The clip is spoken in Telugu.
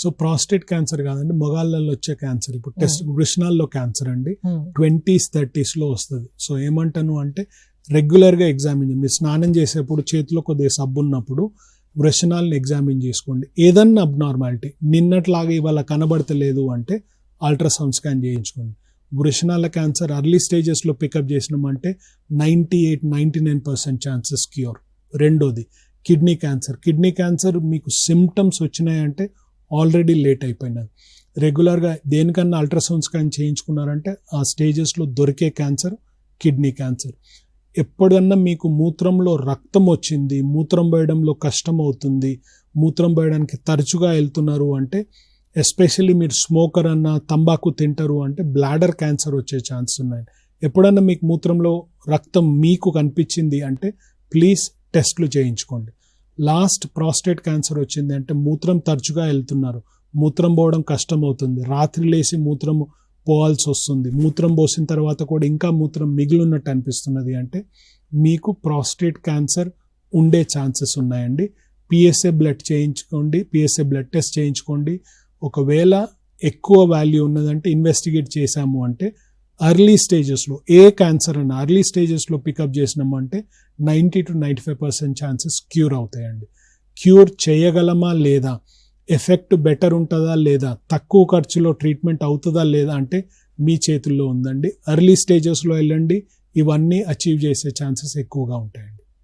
సో ప్రాస్టేట్ క్యాన్సర్ కాదండి మొగాళ్ళల్లో వచ్చే క్యాన్సర్ ఇప్పుడు టెస్ట్ వృషణాల్లో క్యాన్సర్ అండి. ఉమ్, ట్వంటీస్ థర్టీస్లో వస్తుంది. సో ఏమంటాను అంటే రెగ్యులర్గా ఎగ్జామిన్ మీరు స్నానం చేసేప్పుడు చేతిలో కొద్దిగా సబ్బు ఉన్నప్పుడు వృషణాలను ఎగ్జామిన్ చేసుకోండి. ఏదన్నా అబ్నార్మాలిటీ నిన్నట్లాగా ఇవాళ కనబడతలేదు అంటే అల్ట్రాసౌండ్ స్కాన్ చేయించుకోండి. వృషణాల క్యాన్సర్ అర్లీ స్టేజెస్లో పికప్ చేసినామంటే ninety eight ninety nine percent chances cure రెండోది కిడ్నీ క్యాన్సర్ కిడ్నీ క్యాన్సర్ మీకు సిమ్టమ్స్ వచ్చినాయంటే ఆల్రెడీ లేట్ అయిపోయినది. రెగ్యులర్గా దేనికన్నా అల్ట్రాసౌండ్ స్కాన్ చేయించుకున్నారంటే ఆ స్టేజెస్లో దొరికే క్యాన్సర్ కిడ్నీ క్యాన్సర్. ఎప్పుడన్నా మీకు మూత్రంలో రక్తం వచ్చింది మూత్రం పోయడంలో కష్టం అవుతుంది మూత్రం పోయడానికి తరచుగా వెళ్తున్నారు అంటే ఎస్పెషల్లీ మీరు స్మోకర్ అన్న తంబాకు తింటారు అంటే బ్లాడర్ క్యాన్సర్ వచ్చే ఛాన్స్ ఉన్నాయి. ఎప్పుడన్నా మీకు మూత్రంలో రక్తం మీకు కనిపించింది అంటే ప్లీజ్ టెస్ట్లు చేయించుకోండి. లాస్ట్ ప్రాస్టేట్ క్యాన్సర్ వచ్చింది అంటే మూత్రం తరచుగా వెళ్తున్నారు. మూత్రం పోవడం కష్టం అవుతుంది రాత్రి లేసి మూత్రం పోవాల్సి వస్తుంది. మూత్రం పోసిన తర్వాత కూడా ఇంకా మూత్రం మిగిలినట్టు అనిపిస్తున్నది అంటే మీకు ప్రాస్టేట్ క్యాన్సర్ ఉండే ఛాన్సెస్ ఉన్నాయండి. పిఎస్ఏ బ్లడ్ చేయించుకోండి. పిఎస్ఏ బ్లడ్ టెస్ట్ చేయించుకోండి. ఒకవేళ ఎక్కువ వాల్యూ ఉన్నదంటే ఇన్వెస్టిగేట్ చేశాము అంటే అర్లీ స్టేజెస్లో ఏ క్యాన్సర్ అన్న అర్లీ స్టేజెస్లో పికప్ చేసినామంటే ninety two ninety five percent chances cure అవుతాయండి. క్యూర్ చేయగలమా లేదా? ఎఫెక్ట్ బెటర్ ఉంటుందా లేదా? తక్కువ ఖర్చులో ట్రీట్మెంట్ అవుతుందా లేదా అంటే మీ చేతుల్లో ఉందండి. అర్లీ స్టేజెస్లో వెళ్ళండి. ఇవన్నీ అచీవ్ చేసే ఛాన్సెస్ ఎక్కువగా ఉంటాయండి.